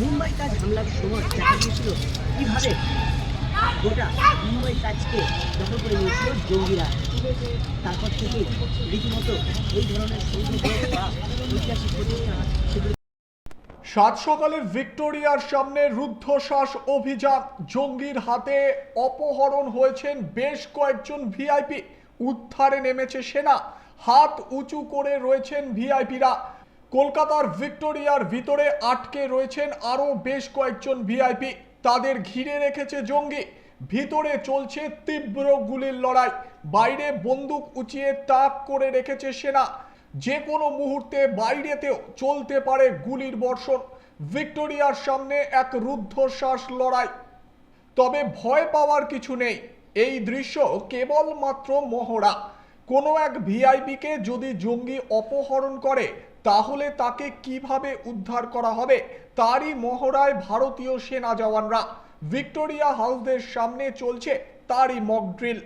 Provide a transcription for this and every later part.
হামলার সময় দেখা গিয়েছিল। কীভাবে গোটা মুম্বাই কাজকে দখল করে নিয়েছিল জঙ্গিরা? তারপর থেকে রীতিমতো এই ধরনের ঐতিহাসিক প্রতিষ্ঠান সাত সকালের ভিক্টোরিয়ার সামনে রুদ্ধশ্বাস অভিযান। জঙ্গির হাতে অপহরণ হয়েছেন বেশ কয়েকজন ভিআইপি। উদ্ধারে নেমেছে সেনা। হাত উঁচু করে রয়েছেন ভিআইপিরা। কলকাতার ভিক্টোরিয়ার ভিতরে আটকে রয়েছেন আরও বেশ কয়েকজন ভিআইপি। তাদের ঘিরে রেখেছে জঙ্গি। ভিতরে চলছে তীব্র গুলির লড়াই। বাইরে বন্দুক উঁচিয়ে তাক করে রেখেছে সেনা। যে কোনো মুহূর্তে বাইরেতেও চলতে পারে গুলির বর্ষণ। ভিক্টোরিয়ার সামনে এক রুদ্ধশ্বাস লড়াই। তবে ভয় পাওয়ার কিছু নেই। এই দৃশ্য কেবলমাত্র মহড়া। কোনো এক ভিআইপিকে যদি জঙ্গি অপহরণ করে তাহলে তাকে কীভাবে উদ্ধার করা হবে? তারই মহড়ায় ভারতীয় সেনা জওয়ানরা। ভিক্টোরিয়া হাউসদের সামনে চলছে তারই মক ড্রিল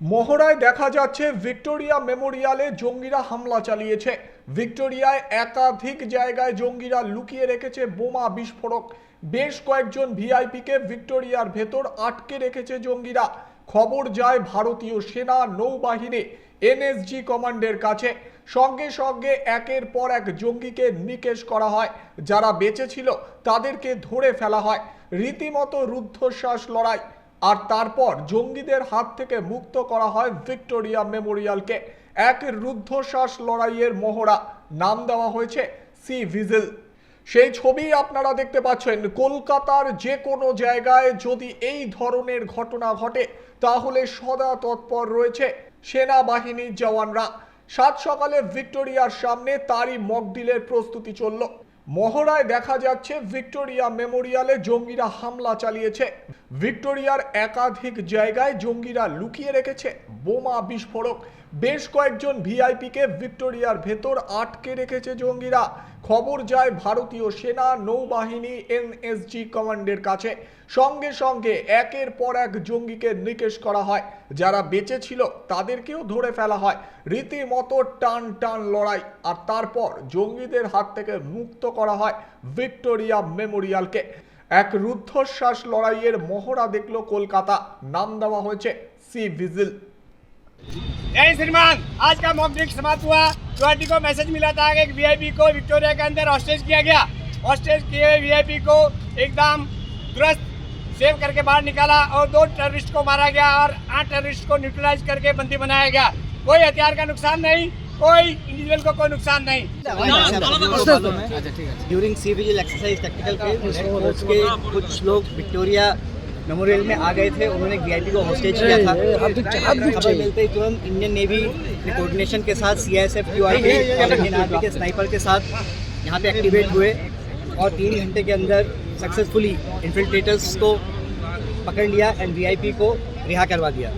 মহড়ায় দেখা যাচ্ছে ভিক্টোরিয়া মেমোরিয়ালে জঙ্গিরা হামলা চালিয়েছে। ভিক্টোরিয়ায় একাধিক জায়গায় জঙ্গিরা লুকিয়ে রেখেছে বোমা বিস্ফোরক। বেশ কয়েকজন ভিআইপিকে ভিক্টোরিয়ার ভেতর আটকে রেখেছে জঙ্গিরা। খবর যায় ভারতীয় সেনা নৌবাহিনী এনএসজি কমান্ডের কাছে। সঙ্গে সঙ্গে একের পর এক জঙ্গিকে নিকেশ করা হয়। যারা বেঁচে ছিল তাদেরকে ধরে ফেলা হয়। রীতিমতো রুদ্ধশ্বাস লড়াই। আর তারপর জঙ্গিদের হাত থেকে মুক্ত করা হয় ভিক্টোরিয়া মেমোরিয়ালকে। এক রুদ্ধশ্বাস লড়াইয়ের মহড়া নাম দেওয়া হয়েছে সি ভিজিল। সেই ছবি আপনারা দেখতে পাচ্ছেন। কলকাতার যে কোনো জায়গায় যদি এই ধরনের ঘটনা ঘটে, তাহলে সদা তৎপর রয়েছে সেনাবাহিনীর জওয়ানরা। সাত সকালে ভিক্টোরিয়ার সামনে তারই মকডিলের প্রস্তুতি চলল। মহড়ায় দেখা যাচ্ছে ভিক্টোরিয়া মেমোরিয়ালে জঙ্গিরা হামলা চালিয়েছে। ভিক্টোরিয়ার একাধিক জায়গায় জঙ্গিরা লুকিয়ে রেখেছে। বোমা বিস্ফোরক। বেশ কয়েকজন ভিআইপিকে ভিক্টোরিয়ার ভেতর আটকে রেখেছে জঙ্গিরা। খবর যায় ভারতীয় সেনা নৌবাহিনী এনএসজি কমান্ডের কাছে। সঙ্গে সঙ্গে একের পর এক জঙ্গিকে নিকেশ করা হয়। যারা বেঁচে ছিল তাদেরকেও ধরে ফেলা হয়। রীতিমতো টান টান লড়াই। আর তারপর জঙ্গিদের হাত থেকে মুক্ত করা হয় ভিক্টোরিয়া মেমোরিয়ালকে। এক রুদ্ধশ্বাস লড়াইয়ের মহড়া দেখল কলকাতা। নাম দেওয়া হয়েছে সি ভিজিল। जय श्रीमान। आज का मॉक ड्रिल समाप्त हुआ। गुवाहाटी को मैसेज मिला था कि वीआईपी को विक्टोरिया के अंदर हॉस्टेज किया गया। हॉस्टेज किए हुए वीआईपी को एकदम दुरुस्त सेव करके बाहर निकाला और दो टेररिस्ट को मारा गया और आठ टेररिस्ट को न्यूट्रलाइज करके बंदी बनाया गया। कोई हथियार का नुकसान नहीं, कोई इंडिविजुअल को कोई नुकसान नहीं। ड्यूरिंग सी एक्सरसाइज टैक्टिकल के कुछ लोग विक्टोरिया मेमोरियल में आ गए थे उन्होंने वीआईपी को हॉस्टेज किया था। खबर मिलते ही तुरंत इंडियन नेवी के कोऑर्डिनेशन के साथ C S F U I Indian army के स्नाइपर के साथ यहाँ पे एक्टिवेट हुए और तीन घंटे के अंदर सक्सेसफुली इन्फिल्ट्रेटर्स को पकड़ लिया एंड वीआईपी को रिहा करवा दिया।